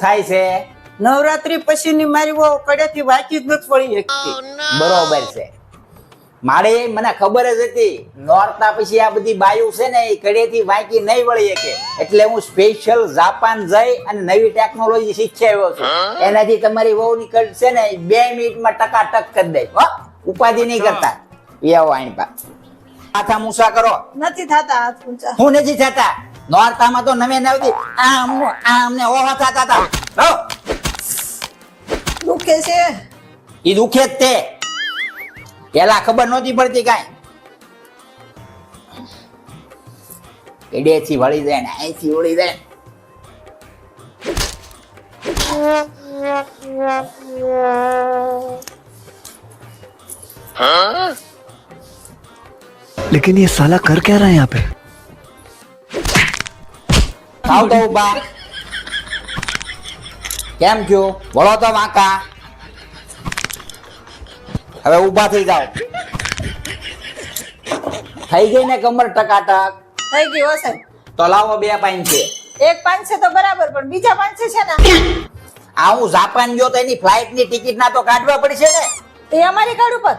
થાય છે. નવરાત્રી પછીની મારી વહુ કડેથી વાંચી જ નથી પડી શકતી. બરોબર છે. મારે મને ખબર જ હતી નોરતા પછી આ બધી બાયુ છે ને એ કડેથી વાંકી નહીં વળી શકે. એટલે હું સ્પેશિયલ જાપાન જઈ અને નવી ટેકનોલોજી શીખી આવ્યો છું એનાથી તમારી વહુની કડ છે ને બે મિનિટમાં ટકાટક કરી દે. હો ઉપાધિ નહીં કરતા. એ આવો આણી પા માથા મૂસા કરો. નથી થતા હું નથી થતા. નોરતામાં તો નવે નવથી આમ ને આમ ને ઓહો થતા હતા રહો દુખે છે એ દુખે જ તે પેલા ખબર નહોતી પડતી કાંઈ એડેથી વળી જાય ને અહીંથી વળી જાય ને. लेकिन ये साला कर क्या रहा है यहाँ पे થાવ તો ઊભા. કેમ છો વળો તો વાંકા. હવે ઊભા થઈ જાઓ. થઈ ગઈ ને કમર ટકાટક. થઈ ગઈ હશે તો લાવો બે પાઇન છે એક પાંચસે તો બરાબર પણ બીજા પાંચ છે ને? આ હું જાપાન ગયો તો એની ફ્લાઇટની ટિકિટ ના તો કાઢવા પડશે ને? એ અમારી ગાડી ઉપર.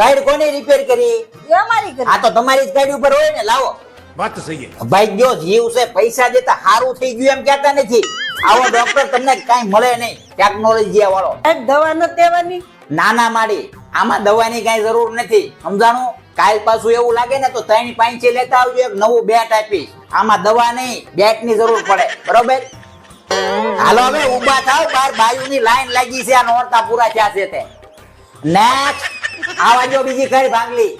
કાઢ કોને રિપેર કરી? એ અમારી આ તો તમારી જ ગાડી ઉપર હોય ને લાવો. વાત સહી ભાઈ જો જીવ છે પૈસા દેતા સારું થઈ ગયું એમ કહેતા નથી. આવો ડોક્ટર તમને કઈ મળે નહીં. ટેકનોલોજી વાળો. એક દવા નથી દેવાની નાના માડી આમાં દવાની કાઈ જરૂર નથી. સમજાણું? કાલ પાછું એવું લાગે ને તો ત્રણ પાંચે લેતા આવજો એક નવું બેટ આપી આમાં દવા નહીં બેટની જરૂર પડે. બરોબર? હાલો હવે ઊભા થાવ બાર બાયુની લાઈન લાગી છે આ નોરતા પૂરા થયા છે તે. નેક્સ્ટ આવા જો બીજી કઈ ભાંગલી.